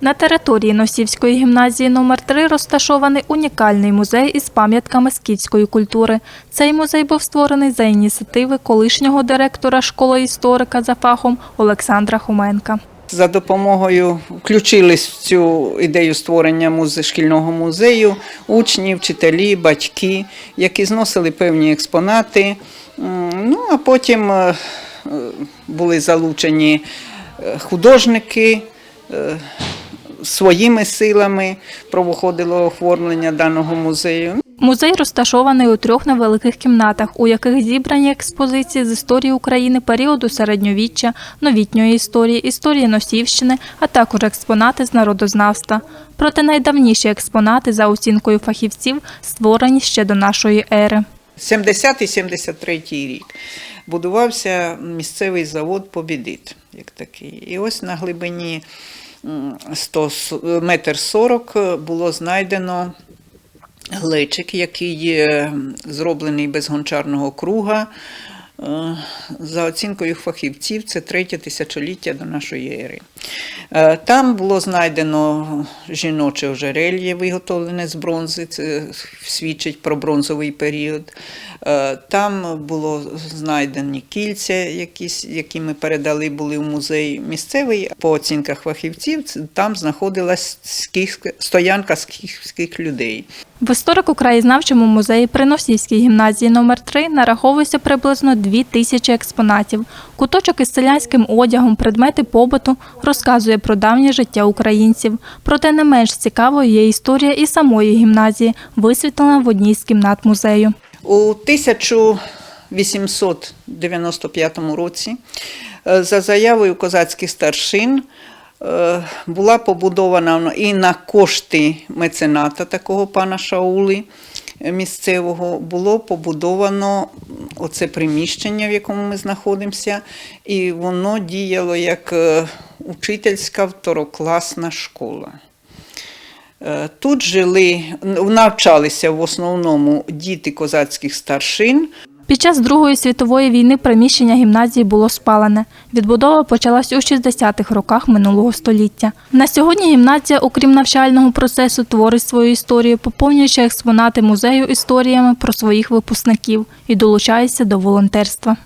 На території Носівської гімназії номер 3 розташований унікальний музей із пам'ятками скітської культури. Цей музей був створений за ініціативи колишнього директора школи історика за фахом Олександра Хуменка. За допомогою включились в цю ідею створення музе, шкільного музею учні, вчителі, батьки, які зносили певні експонати. Ну а потім е, е, були залучені е, художники. Своїми силами проводило оформлення даного музею. Музей розташований у трьох невеликих кімнатах, у яких зібрані експозиції з історії України періоду середньовіччя, новітньої історії, історії Носівщини, а також експонати з народознавства. Проте найдавніші експонати, за оцінкою фахівців, створені ще до нашої ери. 70-73 рік будувався місцевий завод Побідит, як такий. І ось на глибині м, 100, с- метр 40 було знайдено глечик, який е, зроблений без гончарного круга. Е, За оцінкою фахівців, це третє тисячоліття до нашої ери. Е, Там було знайдено жіноче ожерельє, виготовлене з бронзи, це свідчить про бронзовий період. Е, Там було знайдені кільця, якісь, які ми передали були в музей місцевий. По оцінках фахівців, там знаходилась стоянка скіфських людей. В історико-краєзнавчому музеї при Носівській гімназії номер 3 нараховується приблизно дві тисячі експонатів. Куточок із селянським одягом, предмети побуту розказує про давнє життя українців. Проте не менш цікавою є історія і самої гімназії, висвітлена в одній з кімнат музею. У 1895 році е, за заявою козацьких старшин е, була побудована і на кошти мецената такого пана Шаули місцевого було побудовано оце приміщення, в якому ми знаходимося, і воно діяло як е, учительська второкласна школа. Е, Тут жили, навчалися в основному діти козацьких старшин. Під час Другої світової війни приміщення гімназії було спалене. Відбудова почалась у 60-х роках минулого століття. На сьогодні гімназія, окрім навчального процесу, творить свою історію, поповнюючи експонати музею історіями про своїх випускників і долучається до волонтерства.